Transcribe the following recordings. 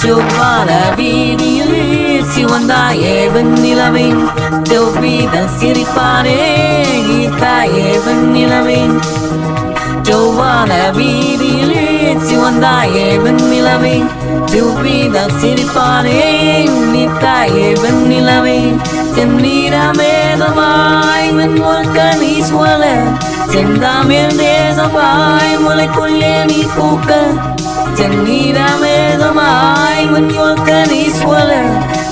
செவ்வான வீதியிலே சிவந்தாயே வெண்ணிலவை செவ்வித சிரிப்பானே கீதாயே வெண்ணிலவை செவ்வான வீதியிலே சிவந்தாயே வெண்ணிலவை செவ்வித சிரிப்பானே நீத்தாயே வெண்ணிலவை செந்நீரமேதமாய் வெண்வல்கனீஸ்வர செந்தாமில் தேசமாய் முளைக்குள்ளே நீ பூக்க செந்நீரமேதமாய் வெண்வல்கனீஸ்வர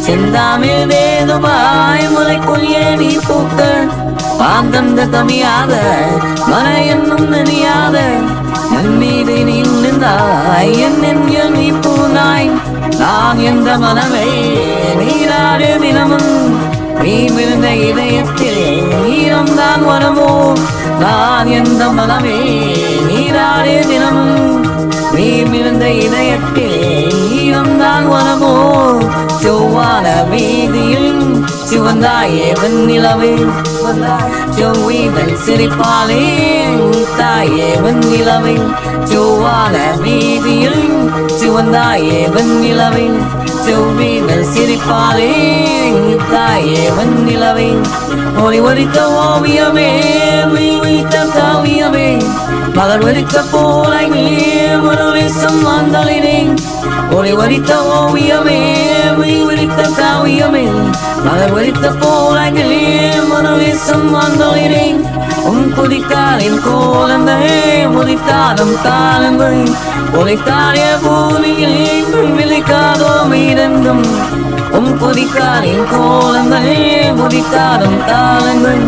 செந்தாமில் தேசமாய் முளைக்குள்ளே நீ பூக்க. பாந்தந்த தமியாத மன என்னும் நனியாத நன்மீது நீ நின்றாய் என் நெஞ்சில் நீ பூனாய் நான் எந்த மனமே நீராடு தினமும் நீ விழுந்த இதயத்தில் நான் எந்த மனமே நீராடே தினமும் நீர் விழுந்த இதயத்தில் நீரம் வனமோ செவ்வான வீதியில் சிவந்தாயே வெண்ணிலவே செவ்வீதன் சிரிப்பாலே தாயே வெண்ணிலவை செவ்வான வீதியில் சிவந்தாயே வெண்ணிலவை செவ்விதன் சிரிப்பாலே தாயே வெண்ணிலவை ஒளி ஒலித்த ஓவியமே ஒளித்த காவியமே. மலர் ஒலித்த போலை மனவேசம் விஷம் ஒளி ஒலித்த ஓவியமே ஒளித்த காவியமே. மலர் ஒலித்த போலங்களே மனவேசம் வந்தளினேன் உன் குதிக்காலின் கோலந்தே முதித்தாலும் காலங்கள். ஒலித்தாலே பூமியில் விழிக்காதோ மீதென்றும் உன் குதிக்காலின் கோலந்தே முதித்தாலும் காலங்கள்.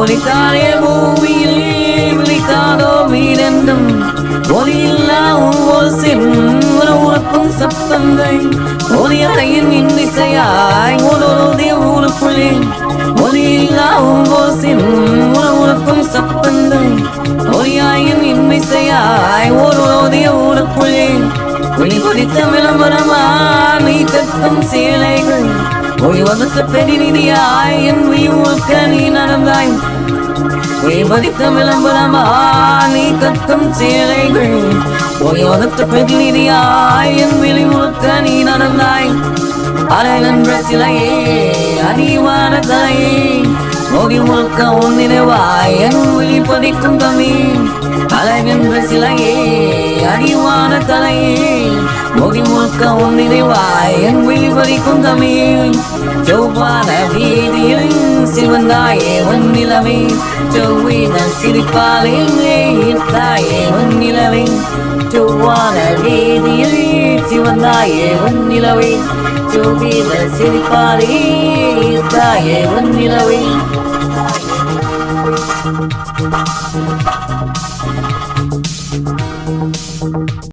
ஒலித்தாலே பூமியில் விழிக்காதோ மீதென்றும் ஒலியில்லா ஓசின் உறவுக்கும் சத்தங்கள் ஒலி அறையின் இன்னிசையாய் ஒரு ஊருக்குள்ளே. ஒலியில்லா ஓசின் உறவுக்கும் சத்தங்கள் ஒலியாயின் இன்னிசையாய் ஒரு ஊருக்குள்ளே ஒளி பொறித்த விளம்பரமா நீ கத்தும் சேலைகள். ஒளி வகுத்த என் உயிர்க்க நீ நடந்தாய். ஒளிபதித்த விளம்பரமா நீ கத்தும் சேலைகள். ஒளிவகுத்த பிரதிநிதியாய் என் விழி முழுக்க நீ நடந்தாய். அழகன்ற சிலையே அறிவான தலையே ஒளி முழுக்க உன் என் விழி பதிக்கும் கமி அழகென்ற சிலையே அறிவான தலையே ஒளி முழுக்க உன் நினைவாய் என் விழி பதிக்கும் கமி செவ்வான வீதியில் சிவந்தாயே வன்னிலவை செவ்வின சிரிப்பாலே தாயே வன்னிலவை செவ்வான வீதியில் பேசி வந்தாயே உன் நிலவை செவ்வின சிரிப்பாரே தாயே வன்னிலவை Thank you.